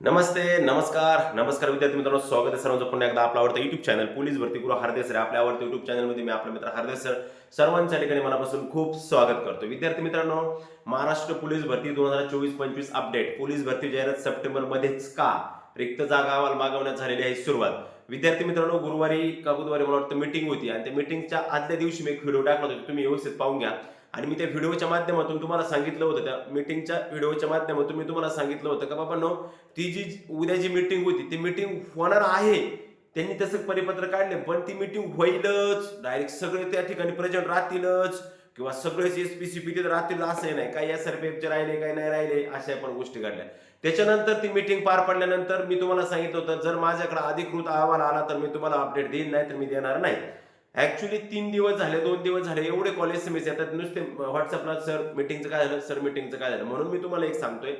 नमस्ते नमस्कार. नमस्कार विद्यार्थी मित्रांनो स्वागत आहे सर्वांचं पुन्हा एकदा आपला आवडता युट्यूब चॅनल पोलीस भरती गुरु हरदेस सर आपल्या आवडतं युट्यूब चॅनलमध्ये मी आपला मित्र हरदेस सर सर्वांच्या ठिकाणी मनापासून खूप स्वागत करतो. विद्यार्थी मित्रांनो महाराष्ट्र पोलीस भरती दोन हजार चोवीस पंचवीस अपडेट पोलीस भरती जाहिरात सप्टेंबर मध्येच का? रिक्त जागा अहवाल मागवण्यात झालेली आहे सुरुवात. विद्यार्थी मित्रांनो गुरुवारी का बुधवारी मला वाटतं मीटिंग होती. आणि त्या मीटिंगच्या आदल्या दिवशी मी एक व्हिडिओ टाकला होता. तुम्ही व्यवस्थित पाहून घ्या. आणि मी त्या व्हिडिओच्या माध्यमातून तुम्हाला सांगितलं होतं त्या मीटिंगच्या व्हिडिओच्या माध्यमातून मी तुम्हाला सांगितलं होतं का बाबा ती जी उद्या जी मीटिंग होती ती मीटिंग होणार आहे. त्यांनी तसं परिपत्र काढले पण ती मीटिंग होईलच. डायरेक्ट सगळे त्या ठिकाणी प्रेझेंट राहतीलच. किंवा सगळेच एस पी सी पी राहतील असं नाही. काय या आर राहिले काय नाही राहिले अशा पण गोष्टी घडल्या त्याच्यानंतर ती मीटिंग पार पडल्यानंतर मी तुम्हाला सांगितलं होतं जर माझ्याकडे अधिकृत अहवाल आला तर मी तुम्हाला अपडेट देईन नाही तर मी देणार नाही. ऍक्च्युली तीन दिवस झाले दोन दिवस झाले एवढे कॉलेज सेमेस येतात. नुसते व्हॉट्सअपला सर मीटिंगचं काय झालं? सर मीटिंगचं काय झालं? म्हणून मी तुम्हाला एक सांगतोय.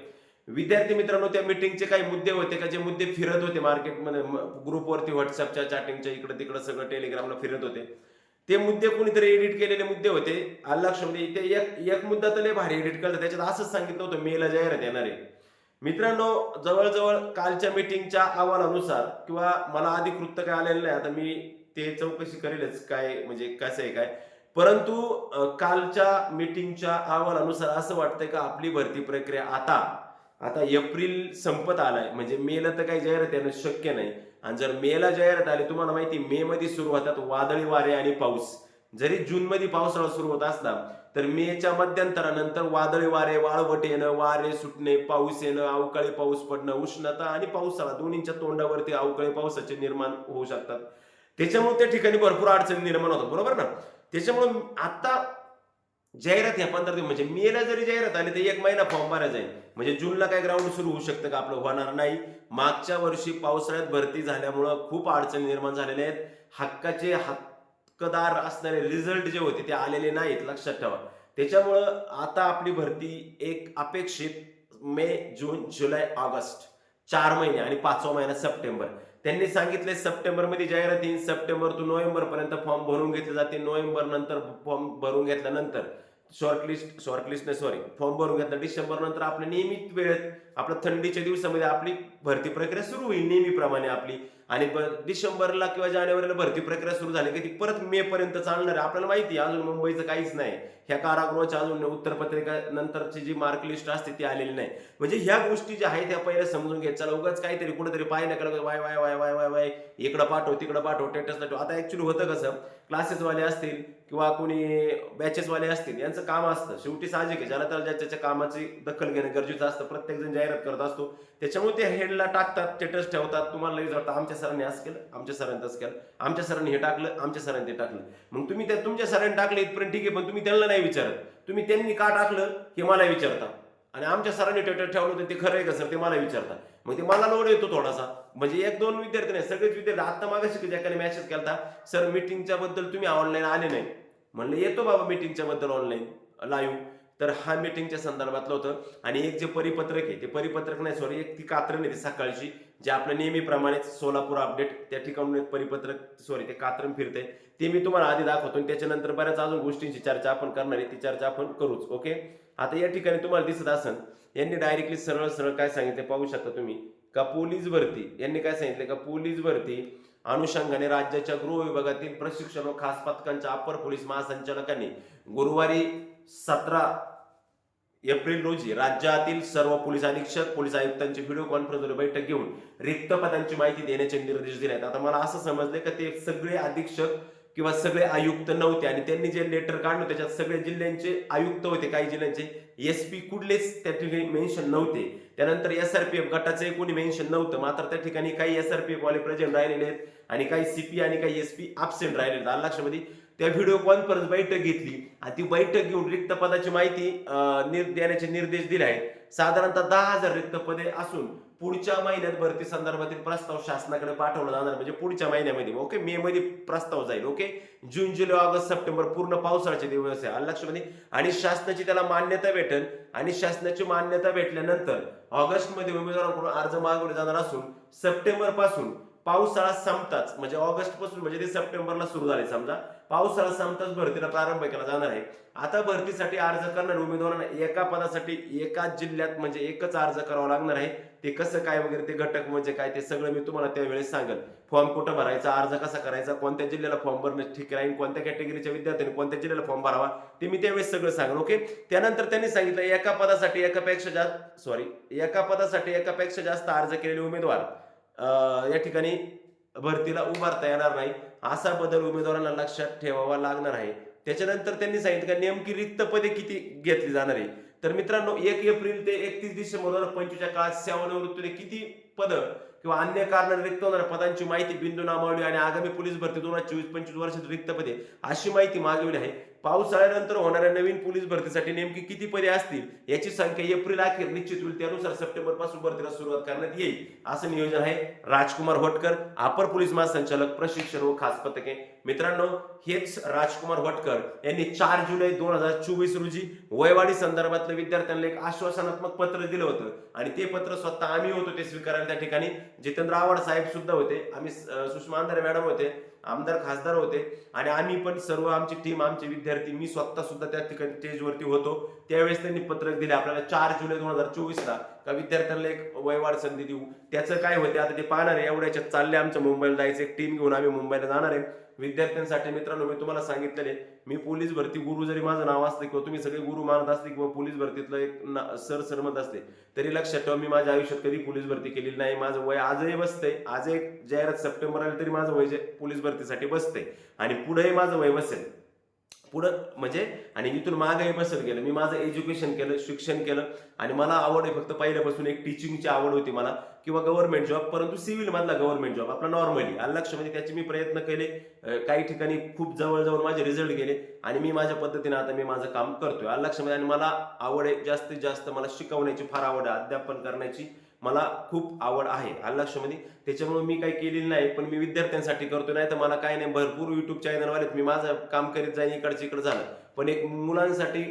विद्यार्थी मित्रांनो त्या मिटिंगचे काही मुद्दे होते का? जे मुद्दे फिरत होते मार्केटमध्ये ग्रुपवरती व्हॉट्सअपच्या चॅटिंगच्या इकडे तिकडे सगळं टेलिग्रामला फिरत होते. ते मुद्दे कोणीतरी एडिट केलेले मुद्दे होते. आल्लाक्ष म्हणजे ते एक एक मुद्दा तर लय भारी एडिट करतात त्याच्यात असंच सांगितलं होतं मेला जाहिरात येणार आहे. मित्रांनो जवळजवळ कालच्या मीटिंगच्या अहवालानुसार किंवा मला अधिकृत काय आलेलं नाही आता मी ते चौकशी करेलच काय म्हणजे कसं आहे काय. परंतु कालच्या मीटिंगच्या अहवालानुसार असं वाटतंय का आपली भरती प्रक्रिया आता आता एप्रिल संपत आलाय. म्हणजे मेला तर काही जाहिरात येणं शक्य नाही. आणि जर मेला जाहिरात आली तुम्हाला माहिती मे मध्ये सुरू होतात वादळी वारे आणि पाऊस. जरी जून मध्ये पावसाळा सुरू होत असला तर मेच्या मध्यंतरानंतर वादळी वारे वाळवट येणं वारे सुटणे पाऊस येणं अवकाळी पाऊस पडणं उष्णता आणि पावसाळा दोन्हीच्या तोंडावरती अवकाळी पावसाचे निर्माण होऊ शकतात. त्याच्यामुळे त्या ठिकाणी भरपूर अडचणी निर्माण होतात बरोबर ना? त्याच्यामुळे आता जाहिरात ह्या पंधरा दिवस म्हणजे मेला जरी जाहिरात आली तर एक महिना फॉर्म भरायला जाईल. म्हणजे जूनला काय ग्राउंड सुरू होऊ शकतं का आपलं? होणार नाही. मागच्या वर्षी पावसाळ्यात भरती झाल्यामुळं खूप अडचणी निर्माण झालेल्या आहेत. हक्काचे हक्क हक्कदार असणारे रिझल्ट जे होते ते आलेले नाहीत लक्षात ठेवा. त्याच्यामुळं आता आपली भरती एक अपेक्षित मे जून जुलै ऑगस्ट चार महिने आणि पाचवा महिना सप्टेंबर. त्यांनी सांगितले सप्टेंबरमध्ये जाहिरात येईल सप्टेंबर टू नोव्हेंबरपर्यंत फॉर्म भरून घेतले जाते नोव्हेंबर नंतर फॉर्म भरून घेतल्यानंतर शॉर्टलिस्ट शॉर्टलिस्ट नाही सॉरी फॉर्म भरून घेतला डिसेंबर नंतर आपल्या नियमित वेळेत आपल्या थंडीच्या दिवसामध्ये आपली भरती प्रक्रिया सुरू होईल नेहमीप्रमाणे आपली. आणि डिसेंबरला किंवा जानेवारीला भरती प्रक्रिया सुरू झाली की ती परत मे पर्यंत चालणार आहे. आपल्याला माहिती आहे अजून मुंबईचं काहीच नाही. ह्या कारागृहाच्या अजून उत्तरपत्रिका नंतरची जी मार्क लिस्ट असते ती आलेली नाही. म्हणजे ह्या गोष्टी ज्या आहेत त्या पहिल्या समजून घ्यायच्या चला उगाच काहीतरी कुठेतरी पाहिलं का वाय वाय वाय वाय वाय वाय इकडं पाठव तिकडं पाठव टेटस पाठव आता ऍक्च्युली होतं कसं क्लासेसवाले असतील किंवा कोणी बॅचेसवाले असतील यांचं काम असतं. शेवटी साहजिक आहे. ज्याला तर ज्याच्या ज्याच्या कामाची दखल घेणं गरजेचं असतं प्रत्येक जण जाहिरात करत असतो. त्याच्यामुळे ते हेडला टाकतात स्टेटस ठेवतात. तुम्हाला लगेच वाटतं आमच्या सरांनी असं केलं आमच्या सरांनी तसं केलं आमच्या सरांनी हे टाकलं आमच्या सरांनी ते टाकलं. मग तुम्ही त्या तुमच्या सरांनी टाकलं इथपर्यंत ठीक आहे पण तुम्ही त्यांना नाही विचारत. तुम्ही त्यांनी का टाकलं हे मला विचारता. आणि आमच्या सरांनी ट्विटर ठेवलं होतं ते खरं आहे का सर ते मला विचारतात मग ते मला लोड येतो थोडासा. म्हणजे एक दोन विद्यार्थी नाही सगळेच विद्यार्थी आता मागाशी ज्याकडे मॅसेज केला सर मीटिंगच्या बद्दल तुम्ही ऑनलाईन आले नाही. म्हणलं येतो बाबा मीटिंगच्या बद्दल ऑनलाईन लाईव्ह तर हा मीटिंगच्या संदर्भातलं होतं. आणि एक जे परिपत्रक आहे ते परिपत्रक नाही सॉरी एक ती कात्रण आहे ती सकाळची जे आपल्या नेहमीप्रमाणे सोलापूर अपडेट त्या ठिकाणून एक परिपत्रक सॉरी ते कात्रण फिरते ते मी तुम्हाला आधी दाखवतो आणि त्याच्यानंतर बऱ्याच अजून गोष्टींची चर्चा आपण करणार आहे ती चर्चा आपण करूच ओके आता या ठिकाणी तुम्हाला दिसत असन यांनी डायरेक्टली सरळ सरळ काय सांगितले पाहू शकता तुम्ही. का पोलीस भरती यांनी काय सांगितले? का पोलीस भरती अनुषंगाने राज्याच्या गृह विभागातील प्रशिक्षण व खास पथकांच्या अपर पोलीस महासंचालकांनी गुरुवारी सतरा एप्रिल रोजी राज्यातील सर्व पोलीस अधीक्षक पोलीस आयुक्तांची व्हिडिओ कॉन्फरन्सवर बैठक घेऊन रिक्त पदांची माहिती देण्याचे निर्देश दिले आहेत आता मला असं समजलं का ते सगळे अधीक्षक किंवा सगळे आयुक्त नव्हते आणि त्यांनी जे लेटर काढलं त्याच्यात सगळे जिल्ह्यांचे आयुक्त होते काही जिल्ह्यांचे एस पी कुठलेच त्या ठिकाणी मेन्शन नव्हते. त्यानंतर एस आर पी एफ गटाचे कोणी मेन्शन नव्हतं मात्र त्या ठिकाणी काही एस आर पी एफ वाले प्रेझेंट राहिलेले आहेत. आणि काही सीपी आणि काही एस पी अब्सेंट राहिले आलं लक्षामध्ये? त्या व्हिडिओ कॉन्फरन्स बैठक घेतली. आणि ती बैठक घेऊन रिक्त पदाची माहिती निर- देण्याचे निर्देश दिले आहेत. साधारणतः दहा हजार रिक्त पदे असून पुढच्या महिन्यात भरती संदर्भातील प्रस्ताव शासनाकडे पाठवला जाणार. म्हणजे पुढच्या महिन्यामध्ये. ओके? मे मध्ये प्रस्ताव जाईल. ओके? जून जुलै ऑगस्ट सप्टेंबर पूर्ण पावसाळ्याचे दिवस आहे. आलं लक्षामध्ये? आणि शासनाची त्याला मान्यता भेटेल. आणि शासनाची मान्यता भेटल्यानंतर ऑगस्टमध्ये उमेदवारांकडून अर्ज मागवले जाणार असून सप्टेंबरपासून पावसाळा संपताच म्हणजे ऑगस्टपासून म्हणजे ते सप्टेंबरला सुरू झाले समजा. पावसाळा संपताच भरतीला प्रारंभ केला जाणार आहे. आता भरतीसाठी अर्ज करणाऱ्या उमेदवारांना एका पदासाठी एकाच जिल्ह्यात म्हणजे एकच अर्ज करावा लागणार आहे. ते कसं काय वगैरे ते घटक म्हणजे काय ते सगळं मी तुम्हाला त्यावेळेस सांगेल. फॉर्म कुठं भरायचा अर्ज कसा करायचा कोणत्या जिल्ह्याला फॉर्म भरणं ठीक राहील कोणत्या कॅटेगरीच्या विद्यार्थ्यांनी कोणत्या जिल्ह्याला फॉर्म भरावा ते मी त्यावेळेस सगळं सांगेन ओके? त्यानंतर त्यांनी सांगितलं एका पदासाठी एकापेक्षा जास्त सॉरी एका पदासाठी एकापेक्षा जास्त अर्ज केलेले उमेदवार. या ठिकाणी भरतीला उभारता येणार नाही. असा बदल उमेदवारांना लक्षात ठेवावा लागणार आहे. त्याच्यानंतर त्यांनी सांगितलं का नेमकी रिक्त पदे किती घेतली जाणार आहे? तर मित्रांनो एक एप्रिल ते एकतीस डिसेंबर दोन हजार पंचवीसच्या काळात सेवानिवृत्तीने किती पद किंवा अन्य कारण रिक्त होणाऱ्या पदांची माहिती बिंदू नामावली आणि आगामी पोलीस भरती दोन हजार चोवीस पंचवीस वर्षात रिक्त पदे अशी माहिती मागवली आहे. पावसाळ्यानंतर होणाऱ्या नवीन पोलीस भरतीसाठी नेमकी किती पदे असतील याची संख्या एप्रिल अखेर निश्चित होईल त्यानुसार सप्टेंबरपासून भरतीला सुरुवात करण्यात येईल असं नियोजन आहे. राजकुमार होटकर अपर पोलीस महासंचालक प्रशिक्षण व खास पथके. मित्रांनो हेच राजकुमार होटकर यांनी चार जुलै दोन हजार चोवीस रोजी वयवाडी संदर्भातल्या विद्यार्थ्यांना एक आश्वासनात्मक पत्र दिलं होतं. आणि ते पत्र स्वतः आम्ही होतो ते स्वीकारायला त्या ठिकाणी जितेंद्र आव्हाड साहेब सुद्धा होते आम्ही सुषमा अंधारे मॅडम होते आमदार खासदार होते आणि आम्ही पण सर्व आमची टीम आमचे विद्यार्थी मी स्वतः सुद्धा त्या ठिकाणी स्टेजवरती होतो. त्यावेळेस त्यांनी पत्रक दिले. आपल्याला चार जुलै दोन हजार चोवीसला का विद्यार्थ्यांना एक वयवाढ संधी देऊ. त्याचं काय होते? आता ते पाहणार आहे. एवढ्याच्यात चालले आमच्या मुंबईला जायचं. एक टीम घेऊन आम्ही मुंबईला जाणार आहे. विद्यार्थ्यांसाठी मित्रांनो मी तुम्हाला सांगितलेले मी पोलीस भरती गुरु जरी माझं नाव असतं किंवा तुम्ही सगळे गुरु मानत असते किंवा पोलीस भरतीतलं एक ना- सर सरमत असते तरी लक्षात ठेवा मी माझ्या आयुष्यात कधी पोलीस भरती केलेली नाही. माझं वय आजही बसतंय. आज एक जाहिरात सप्टेंबर आली तरी माझं वय जे पोलीस भरतीसाठी बसतंय. आणि पुढेही माझं वय बसेल. पुढं म्हणजे आणि इथून मागे बसत गेलं मी माझं एज्युकेशन केलं शिक्षण केलं आणि मला आवड आहे फक्त पहिल्यापासून एक टीचिंगची आवड होती मला किंवा गव्हर्नमेंट जॉब परंतु सिव्हिल मधला गव्हर्नमेंट जॉब आपला नॉर्मली लक्ष म्हणजे त्याचे मी प्रयत्न केले काही ठिकाणी खूप जवळ माझे रिझल्ट गेले आणि मी माझ्या पद्धतीने आता मी माझं काम करतोय. लक्ष म्हणजे आणि मला आवड आहे जास्तीत जास्त मला शिकवण्याची फार आवड आहे अध्यापन करण्याची. मला खूप आवड आहे. लक्षमध्ये त्याच्यामुळे मी काही केलेलं नाही पण मी विद्यार्थ्यांसाठी करतो नाही तर मला काही नाही भरपूर युट्यूब चॅनलवालेत मी माझं काम करीत जाईन इकडचं इकडं झालं. पण एक मुलांसाठी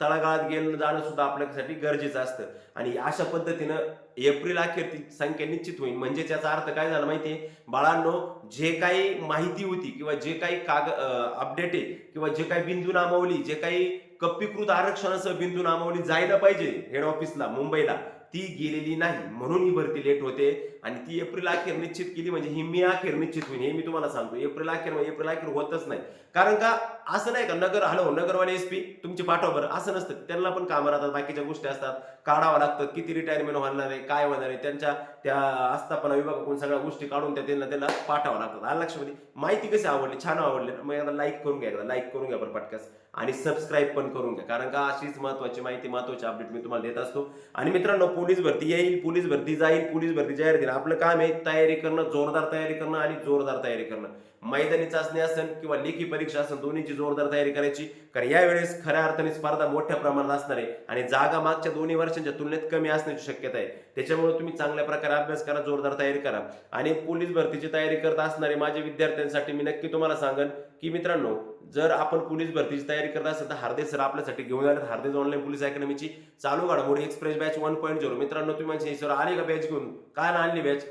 तळागाळात गेलं जाणं सुद्धा आपल्यासाठी गरजेचं असतं. आणि अशा पद्धतीनं एप्रिल अखेर ती संख्या निश्चित होईल. म्हणजे त्याचा अर्थ काय झाला माहिती आहे बाळांनो जे काही माहिती होती किंवा जे काही काग अपडेट आहे किंवा जे काही बिंदू नामावली जे काही कप्पीकृत आरक्षणासह बिंदू नामावली जायला पाहिजे हेड ऑफिसला मुंबईला ती गेलेली नाही. म्हणून ही भरती लेट होते आणि ती एप्रिल अखेर निश्चित केली म्हणजे ही मे अखेर निश्चित होईल हे मी तुम्हाला सांगतो. एप्रिल अखेर म्हणजे एप्रिल अखेर होतच नाही. कारण का असं नाही का नगर हॅलो नगरवाले एस पी तुमची पाठवा बरं. असं नसतं. त्यांना पण कामं राहतात बाकीच्या गोष्टी असतात. काढावं लागतं. किती रिटायरमेंट होणार आहे काय होणार आहे त्यांच्या त्या आस्थापना विभागाकडून सगळ्या गोष्टी काढून त्या त्यांना त्यांना पाठवावं लागतात. आलं लक्षामध्ये? माहिती कशी आवडली? छान आवडली. मग एकदा लाईक करून घ्या एकदा. लाईक करून घ्या बरं पटकास आणि सबस्क्राईब पण करून घ्या. कारण का अशीच महत्वाची माहिती महत्वाची अपडेट मी तुम्हाला देत असतो. आणि मित्रांनो पोलीस भरती येईल पोलीस भरती जाईल पोलीस भरती जाहीर देणं आपलं काम आहे तयारी करणं जोरदार तयारी करणं आणि जोरदार तयारी करणं. मैदानी चाचणी असेल किंवा लेखी परीक्षा असेल दोन्हीची जोरदार तयारी करायची. कारण यावेळेस खऱ्या अर्थाने स्पर्धा मोठ्या प्रमाणात असणार आहे आणि जागा मागच्या दोन्ही वर्षांच्या तुलनेत कमी असण्याची शक्यता आहे. त्याच्यामुळे तुम्ही चांगल्या प्रकारे अभ्यास करा जोरदार तयारी करा. आणि पोलीस भरतीची तयारी करत असणारे माझे विद्यार्थ्यांसाठी मी नक्की तुम्हाला सांगेन की मित्रांनो जर आपण पोलीस भरतीची तयारी करत असेल तर हार्दे सर आपल्यासाठी घेऊन आले हार्देज ऑनलाईन पोलीस अकॅडमीची चालू घडामोडी express batch one point zero मित्रांनो तुम्ही माझ्या सर आली का बॅच घेऊन? काय ना आणली बॅच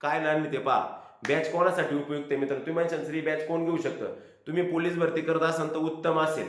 काय ना आणली ते पहा. बॅच कोणासाठी उपयुक्त आहे मित्रांनो? तुम्ही म्हणशाल बॅच कोण घेऊ शकतं? तुम्ही पोलीस भरती करत असाल तर उत्तम असेल.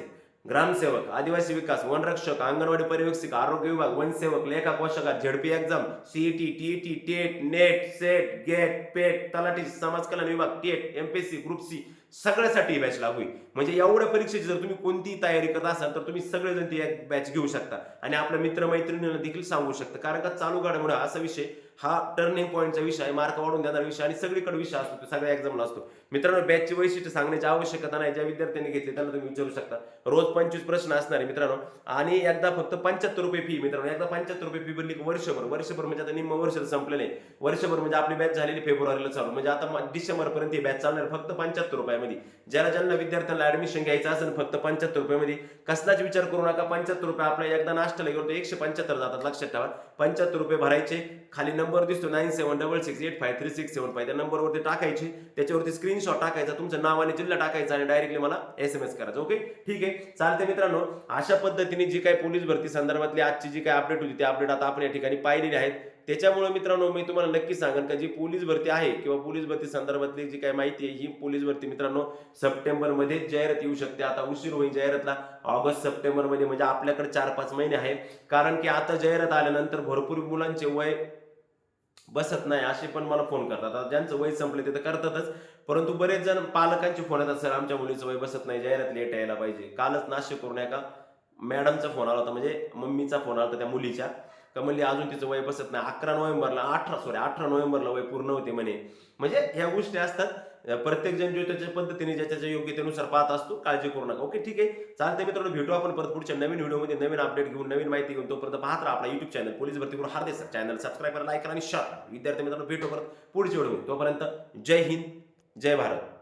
ग्रामसेवक आदिवासी विकास वनरक्षक अंगणवाडी पर्यवेक्षक आरोग्य विभाग वनसेवक लेखा पोषकार ZP exam CET TET TAIT NET SET GATE PET तलाठी समाज कल्याण विभाग टेट एमपीएससी ग्रुप सी सगळ्यासाठी बॅच लागू आहे. म्हणजे एवढ्या परीक्षेची जर तुम्ही कोणतीही तयारी करत असाल तर तुम्ही सगळेजण ती बॅच घेऊ शकता. आणि आपल्या मित्रमैत्रिणींना देखील सांगू शकता. कारण का चालू घडामोडी असा विषय हा टर्निंग पॉईंटचा विषय आहे मार्क वाढून देणारा विषय आणि सगळीकडे विषय असतो तो सगळ्या एक्झामला असतो. मित्रांनो बॅचची वैशिष्ट्य सांगण्याची आवश्यकता नाही ज्या विद्यार्थ्यांनी घेतले त्यांना तुम्ही विचारू शकता. रोज पंचवीस प्रश्न असणार आहे मित्रांनो आणि एकदा फक्त पंच्याहत्तर रुपये फी मित्रांनो एकदा पंच्याहत्तर रुपये फी भरली वर्षभर वर्षभर म्हणजे आता निम्म वर्ष संपलेले वर्षभर म्हणजे आपली बॅच झालेली फेब्रुवारीला चालू. म्हणजे आता डिसेंबर पर्यंत ही बॅच चालणार फक्त पंच्याहत्तर रुपयामध्ये. ज्याला ज्यांना विद्यार्थ्यांना ऍडमिशन घ्यायचं असेल फक्त पंच्याहत्तर रुपयामध्ये. कसलाच विचार करू नका पंच्याहत्तर रुपये आपल्या एकदा नाश्त्याला गेलो तर एकशे पंच्याहत्तर जातात लक्षात ठेवा. पंच्याहत्तर रुपये भरायचे खाली नंबर दिसतो nine seven double six eight five three six seven five त्या नंबरवरती टाकायचे त्याच्यावरती स्क्रीनशॉट टाकायचा तुमचं नाव आणि जिल्हा टाकायचा आणि डायरेक्टली मला एस एम एस करायचं ओके ठीक आहे? चालते मित्रांनो अशा पद्धतीने जी काही पोलीस भरती संदर्भातली आजची जी काही अपडेट होती ती अपडेट आता आपण या ठिकाणी पाहिलेली आहेत. त्याच्यामुळे मित्रांनो मी तुम्हाला नक्की सांगेन का जी पोलीस भरती आहे किंवा पोलीस भरती संदर्भातली जी काही माहिती आहे ही पोलीस भरती मित्रांनो सप्टेंबरमध्ये जाहिरात येऊ शकते. आता उशीर होईल जाहिरातला. ऑगस्ट सप्टेंबरमध्ये म्हणजे आपल्याकडे चार पाच महिने आहे. कारण की आता जाहिरात आल्यानंतर भरपूर मुलांचे वय बसत नाही असे पण मला फोन करतात. आता ज्यांचं वय संपले ते तर करतातच. परंतु बरेच जण पालकांचे फोन येतात सर आमच्या मुलीचं वय बसत नाही जाहिरात लेट यायला पाहिजे. कालच नाशिक करून एका मॅडमचा फोन आला होता म्हणजे मम्मीचा फोन आला होता त्या मुलीच्या. का अजून तिचं वय बसत नाही. अकरा नोव्हेंबरला अठरा सॉरी अठरा नोव्हेंबरला वय पूर्ण होते म्हणे. म्हणजे ह्या गोष्टी असतात. प्रत्येक जण जो त्याच्या पद्धतीने ज्याच्या योग्यतेनुसार पाहत असतो काळजी करू नका. ओके ठीक आहे. चालतंय मित्रांनो भेटू आपण परत पुढच्या नवीन व्हिडिओमध्ये. नवीन अपडेट घेऊन नवीन माहिती घेऊन तोपर्यंत पाहत राहा आपला युट्यूब चॅनल पोलीस भरती करून हार्दिक चॅनल सबस्क्राईब करा लाईक करा आणि शेअर विद्यार्थी मित्रांनो भेटू परत पुढच्या व्हिडिओ तोपर्यंत जय हिंद जय भारत.